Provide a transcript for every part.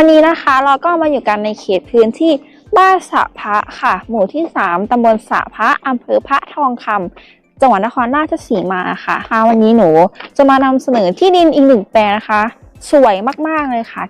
วันนี้นะคะเราก็มาอยู่กันในเขตพื้นที่บ้านสะพระค่ะ หมู่ที่ 3 ตำบลสะพระอำเภอพระทองคำจังหวัดนครราชสีมาค่ะค่ะวันนี้หนูจะมานำเสนอที่ดินอีกหนึ่งแปลงนะคะ สวยมากๆเลยค่ะ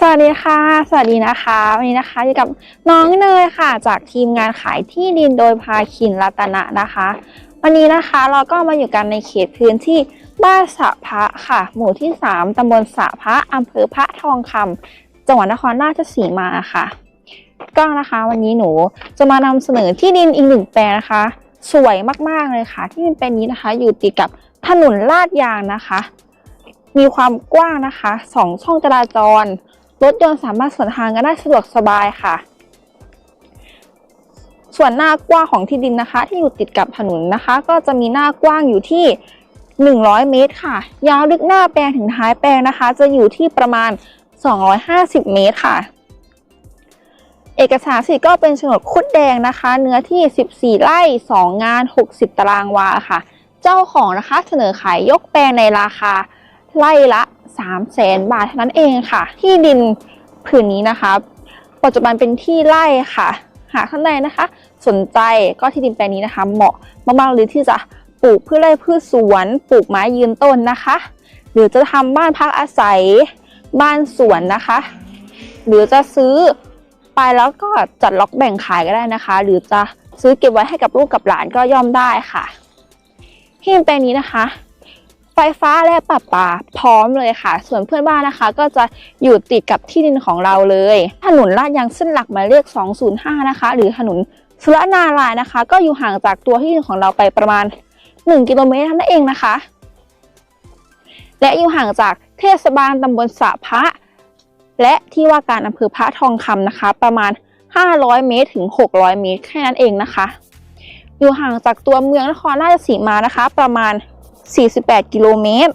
สวัสดีค่ะ สวัสดีนะคะ วันนี้นะคะอยู่กับน้องเนยค่ะ จากทีมงานขายที่ดินโดยพาคินรัตนะนะคะ วันนี้นะคะเราก็มาอยู่กันในเขตพื้นที่บ้านสะพระค่ะ หมู่ที่ 3 ตำบลสะพระอำเภอพระทองคำจังหวัดนครราชสีมาค่ะ ก็นะคะวันนี้หนูจะมานำเสนอที่ดินอีกหนึ่งแปลงนะคะ สวยมากๆเลยค่ะ ที่ดินแปลงนี้นะคะ อยู่ติดกับถนนลาดยางนะคะ มีความกว้างนะคะสองช่องจราจร รถยนต์สามารถสวนทางกันได้สะดวกสบายค่ะ ส่วนหน้ากว้างของที่ดินนะคะ ที่อยู่ติดกับถนนนะคะ ก็จะมีหน้ากว้างอยู่ที่ 100 เมตรค่ะ ยาวลึกหน้าแปลงถึงท้ายแปลงนะคะ จะอยู่ที่ประมาณ 250 เมตรค่ะ เอกสารสิทธิ์ก็เป็นโฉนดคุดแดงนะคะ เนื้อที่ 14 ไร่ 2 งาน 60 ตารางวาค่ะ เจ้าของนะคะเสนอขายยกแปลงในราคา ไร่ละ3 0 0แสนบาทเท่านั้นเองค่ะ ที่ดินผืนนี้นะคะปัจจุบันเป็นที่ไร่ค่ะ หากท่านใดนะคะ สนใจก็ที่ดินแปลงนี้นะคะ เหมาะมากๆเลยที่จะปลูกพืชไร่พืชสวนปลูกไม้ยืนต้นนะคะ หรือจะทำบ้านพักอาศัยบ้านสวนนะคะ หรือจะซื้อไปแล้วก็จัดล็อกแบ่งขายก็ได้นะคะ หรือจะซื้อเก็บไว้ให้กับลูกกับหลานก็ย่อมได้ค่ะที่ดินแปลงนี้นะคะ ไฟฟ้าและประปาพร้อมเลยค่ะ ส่วนเพื่อนบ้านนะคะ ก็จะอยู่ติดกับที่ดินของเราเลย ถนนลาดยางเส้นหลักหมายเลข 205 นะคะ หรือถนนสุรนารายนะคะ ก็อยู่ห่างจากตัวที่ดินของเราไปประมาณ 1 กิโลเมตรนั้นเองนะคะ และอยู่ห่างจากเทศบาลตำบลสะพระ และที่ว่าการอำเภอพระทองคำนะคะ ประมาณ 500 เมตรถึง 600 เมตรแค่นั้นเองนะคะ อยู่ห่างจากตัวเมืองนครราชสีมานะคะ ประมาณ 48 กิโลเมตร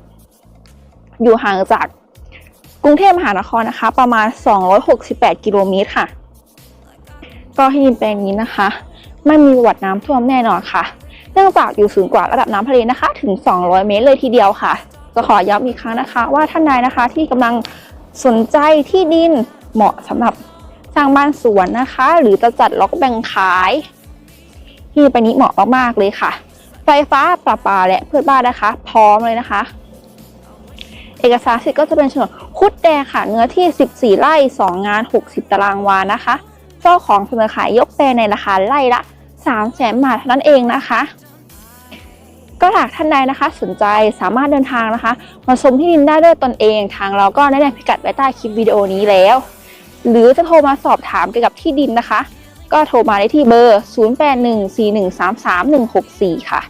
อยู่ห่างจากกรุงเทพมหานครนะคะ ประมาณ 268 กิโลเมตรค่ะ ก็ที่ดินแปลงนี้นะคะ ไม่มีวัติน้ำท่วมแน่นอนค่ะ เนื่องจากอยู่สูงกว่าระดับน้ำทะเลนะคะ ถึง 200 เมตรเลยทีเดียวค่ะ จะขอย้ำอีกครั้งนะคะ ว่าท่านใดนะคะที่กำลังสนใจที่ดินเหมาะสำหรับสร้างบ้านสวนนะคะ หรือจะจัดล็อกแบ่งขาย ที่ไปนี้เหมาะมากๆเลยค่ะ ฟฟ้าประปาและเพื่อนบ้านนะคะ พร้อมเลยนะคะ เอกสารสิทธิ์ก็จะเป็นโฉนดคุดแดงค่ะ เนื้อที่ 14 ไร่ 2 งาน 60 ตารางวานะคะ เจ้าของเสนอขายยกแปลงในราคาไร่ละ 3 0 0แสนบาทเท่านั้นเองนะคะก็หากท่านใดนะคะ สนใจสามารถเดินทางนะคะ มาชมที่ดินได้ด้วยตนเอง ทางเราก็ได้แนพิกัดไว้ใต้คลิปวิดีโอนี้แล้ว หรือจะโทรมาสอบถามเกี่ยวกับที่ดินนะคะ ก็โทรมาได้ที่เบอร์ 0814133164 ค่ะ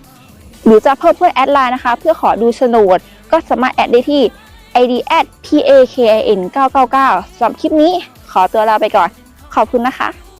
หรือจะเพิ่มเพื่อนแอดไลน์นะคะ เพื่อขอดูโฉนด ก็สามารถแอดได้ที่ id pakin 999สำหรับคลิปนี้ขอตัวลาไปก่อน ขอบคุณนะคะ